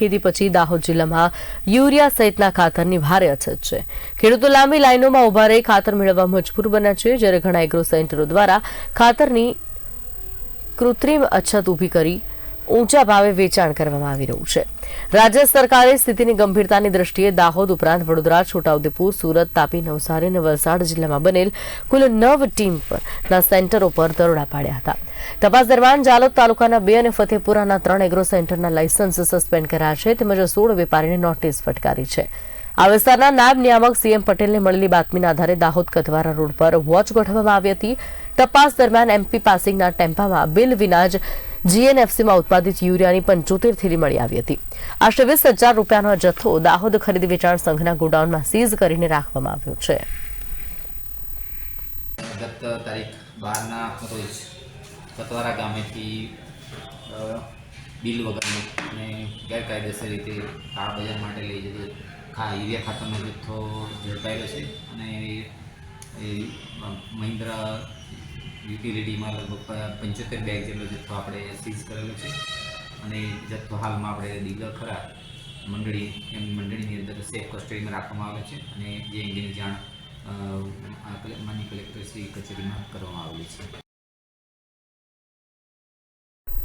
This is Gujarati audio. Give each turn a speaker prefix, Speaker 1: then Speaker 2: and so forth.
Speaker 1: ખેતી પછી દાહોદ જિલ્લામાં યુરિયા સહિતના ખાતરની ભારે અછત છે. ખેડૂતો લાંબી લાઇનોમાં ઊભા રહી ખાતર મેળવવા મજબૂર બન્યા છે, જ્યારે ઘણા એગ્રો સેન્ટરો દ્વારા ખાતરની કૃત્રિમ અછત ઊભી કરી ઊંચા ભાવે વેચાણ કરવામાં આવી રહ્યું છે. રાજ્ય સરકારે સ્થિતિની ગંભીરતાની દ્રષ્ટિએ દાહોદ ઉપરાંત વડોદરા, છોટાઉદેપુર, સુરત, તાપી, નવસારી અને વલસાડ જિલ્લામાં બનેલ કુલ નવ ટીમ પરના સેન્ટરો પર દરોડા પાડ્યા હતા. તપાસ દરમિયાન જાલોદ તાલુકાના બે અને ફતેપુરાના ત્રણ એગ્રો સેન્ટરના લાયસન્સ સસ્પેન્ડ કર્યા છે, તેમજ સોળ વેપારીને નોટિસ ફટકારી છે. આ વિસ્તારના નાયબ નિયામક સીએમ પટેલને મળેલી બાતમીના આધારે દાહોદ કથવારા રોડ પર વોચ ગોઠવવામાં આવી હતી. તપાસ દરમિયાન એમપી પાસિંગના ટેમ્પામાં બિલ વિના જ જીએનએફસીમાં ઉત્પાદિત યુરિયાની પંચોતેર થેલી મળી આવી હતી. આશરે વીસ હજાર રૂપિયાનો જથ્થો દાહોદ ખરીદી વેચાણ સંઘના ગોડાઉનમાં સીઝ કરીને રાખવામાં આવ્યો છે.
Speaker 2: બિલ વગરનું અને ગેરકાયદેસર રીતે કાળા બજાર માટે લઈ જતો ખા, યુરિયા ખાતરનો જથ્થો ઝડપાયેલો છે અને મહિન્દ્રા યુટિલિટીમાં લગભગ પંચોતેર બેગ જેટલો જથ્થો આપણે સીઝ કરેલો છે. અને જથ્થો હાલમાં આપણે ડીલર ખરા મંડળી એમની મંડળીની અંદર સેફ કસ્ટડીમાં રાખવામાં આવે છે અને જે અંગેની જાણ માન્ય કલેક્ટર શ્રી કચેરીમાં કરવામાં આવેલી છે.